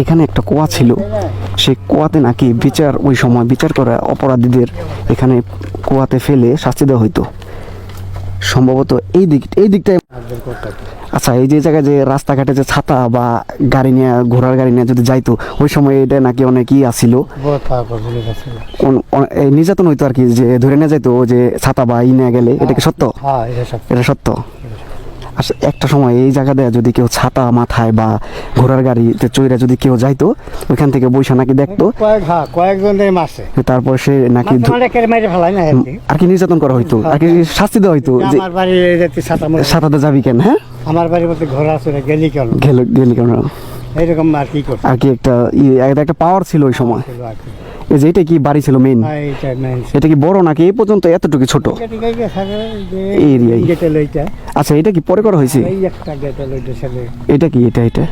এখানে একটা কুয়া ছিল। সেই কুয়াতে নাকি বিচার ওই সময় বিচার করা অপরাধীদের এখানে কুয়াতে ফেলে শাস্তি দেওয়া হইতো। সম্ভবত এই দিক এই দিকটায় আচ্ছা এই যে জায়গায় যে রাস্তাঘাটে যে ছাতা বা গাড়ি নিয়ে ঘোড়ার গাড়ি নিয়ে যদি যাইতো ওই সময় এটা নাকি অনেকই আসিল নির্যাতন হইতো আর কি যে ধরে নিয়ে যাইতো যে ছাতা বা ই নিয়ে গেলে এটা কি সত্য? হ্যাঁ এটা সত্য। একটা সময় এই জায়গা দেয় যদি কেউ ছাতা মাথায় বা ঘোড়ার গাড়িতে চইরা যদি কেউ যাইতো ওইখান থেকে বৈশা নাকি দেখতো। হ্যাঁ তারপর সে নাকি আর কি নির্যাতন করা হইতো আর কি শাস্তি দেওয়া হইতো যে আমার বাড়ি এই যে তুই ছাতা মরে সাঁতাতে যাবি কেন হ্যাঁ? আমার বাড়ির মধ্যে আছে গেলি কেন? গেলি কেন? এইরকম আর কি আর কি একটা একটা পাওয়ার ছিল ওই সময়। এই যে এটা কি বাড়ি ছিল মেইন হ্যাঁ, এটা কি বড় নাকি? এই পর্যন্ত এতটুকু ছোট? এটা আচ্ছা এটা কি পরে করা হয়েছে? ছেলে। এটা কি এটা এটা?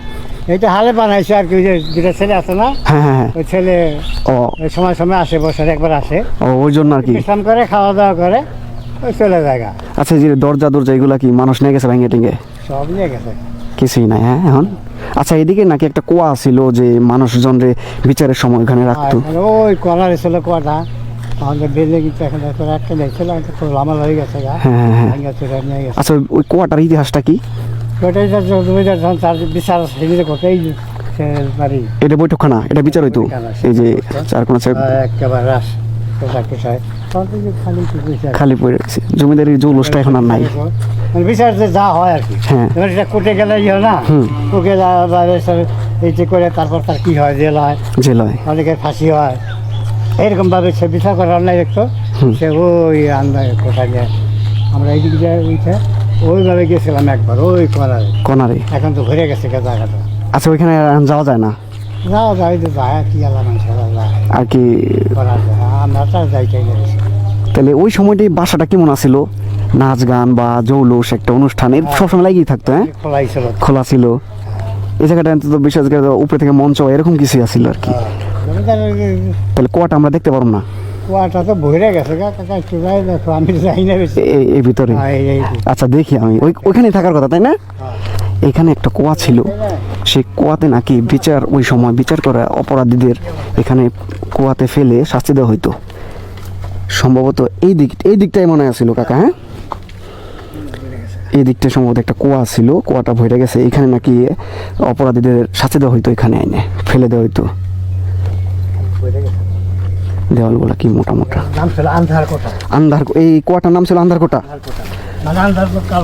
এইটা হালে বানাইছে আর কি দুটা ছেলে আছে না? হ্যাঁ হ্যাঁ হ্যাঁ। ওই ছেলে ও। সময় সময় আসে বছরে একবার আসে। ও ওই জন্য আর কি। বিশ্রাম করে খাওয়া দাওয়া করে ওই চলে জায়গা আচ্ছা যে দরজা দরজা এগুলা কি মানুষ নিয়ে গেছে ভেঙে টেঙ্গে সব নিয়ে গেছে। কিছুই নাই হ্যাঁ এখন? আচ্ছা এদিকে নাকি একটা কুয়া ছিল যে মানুষজন রে বিচারের সময় ওখানে রাখতো। মানে ওই কলার ছিল কোয়াটা আমাদের বিল্ডিং এখন দেখো একটা দেখছিল একটা খুব লামা হয়ে গেছে গা। হ্যাঁ হ্যাঁ হ্যাঁ। গেছে। আচ্ছা ওই কুয়াটার ইতিহাসটা কি? তার বিচার সেদিকে করতে এই এটা বৈঠকখানা এটা বিচার হইতো? এই যে চার কোনা একেবারে রাস খালি পড়ে গেছে জৌলসটা এখন আর নাই। বিচার যে যা হয় আর কি। হ্যাঁ। এবার এটা কোর্টে গেলে ইয়ে না? এই যে করে তারপর তার কি হয় জেল হয়। জেল হয়। অনেকের ফাঁসি হয়। এরকম ভাবে সে বিচার করার নাই দেখতো। সে ওই আন্দা কোথায় যায়? আমরা এই দিক দিয়ে উঠে ওইভাবে গেছিলাম একবার ওই করার কনারে। এখন তো ঘুরে গেছে জায়গাটা আচ্ছা ওইখানে যাওয়া যায় না? যাও যাই তো যায় কি আল্লাহ মানুষেরা যায়। আর কি করা যায় আমরা তো আর যাইতেই তাহলে ওই সময়টাই বাসাটা কেমন আছিল? নাচ গান বা জৌলস একটা অনুষ্ঠান এর সবসময় লাগিয়ে থাকতো হ্যাঁ? খোলা ছিল। এই জায়গাটা তো বিশেষ করে উপরে থেকে মঞ্চ এরকম কিছু আছিল আর কি। তাহলে কুয়াটা আমরা দেখতে পারব না? কুয়াটা তো ভরে গেছে গা কাকা একটু যাই দেখো আমি যাই না এই ভিতরে। হ্যাঁ, এই এই। আচ্ছা দেখি আমি। ওই ওইখানেই থাকার কথা তাই না? হ্যাঁ। এখানে একটা কুয়া ছিল। সেই কুয়াতে নাকি বিচার ওই সময় বিচার করা অপরাধীদের এখানে কুয়াতে ফেলে শাস্তি দেওয়া হইতো। সম্ভবত এই দিক এই দিকটাই মনে আছিল কাকা হ্যাঁ? এই দিকটা সম্ভবত একটা কুয়া ছিল কুয়াটা ভরে গেছে। এখানে নাকি অপরাধীদের সাথে দেওয়া হইতো এখানে আইনে ফেলে দেওয়া হইতো। দেওয়ালগুলো কি মোটা মোটা? নাম ছিল আন্ধার কোটা আন্ধার এই কুয়াটার নাম ছিল আন্ধারকোটা আন্ধার কোটা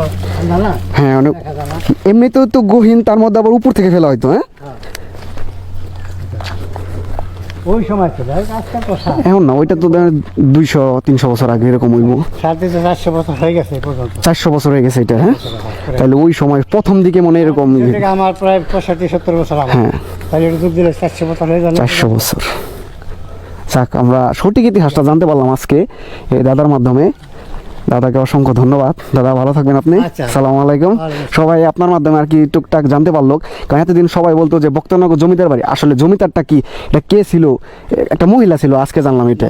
মানে হ্যাঁ অনেক এমনিতেও তো গহীন তার মধ্যে আবার উপর থেকে ফেলা হয়তো হ্যাঁ? ওই সময় ছিল আজকাল কথা এখন না ওইটা তো দুইশো তিনশো বছর আগে এরকম হইব। সাড়ে চারশো বছর হয়ে গেছে চারশো বছর হয়ে গেছে এটা হ্যাঁ? তাহলে ওই সময় প্রথম দিকে মনে হয় এরকম আমার প্রায় পঁয়ষট্টি সত্তর বছর হ্যাঁ। তাহলে এটা যোগ দিলে চারশো বছর হয়ে গেল। চারশো বছর। যাক আমরা সঠিক ইতিহাসটা জানতে পারলাম আজকে এই দাদার মাধ্যমে। দাদাকে অসংখ্য ধন্যবাদ। দাদা ভালো থাকবেন আপনি। আচ্ছা। সালাম আলাইকুম। সবাই আপনার মাধ্যমে আর কি টুকটাক জানতে পারল। কারণ এতদিন সবাই বলতো যে বক্তনগর জমিদার বাড়ি। আসলে জমিদারটা কি? এটা কে ছিল? একটা মহিলা ছিল আজকে জানলাম এটা।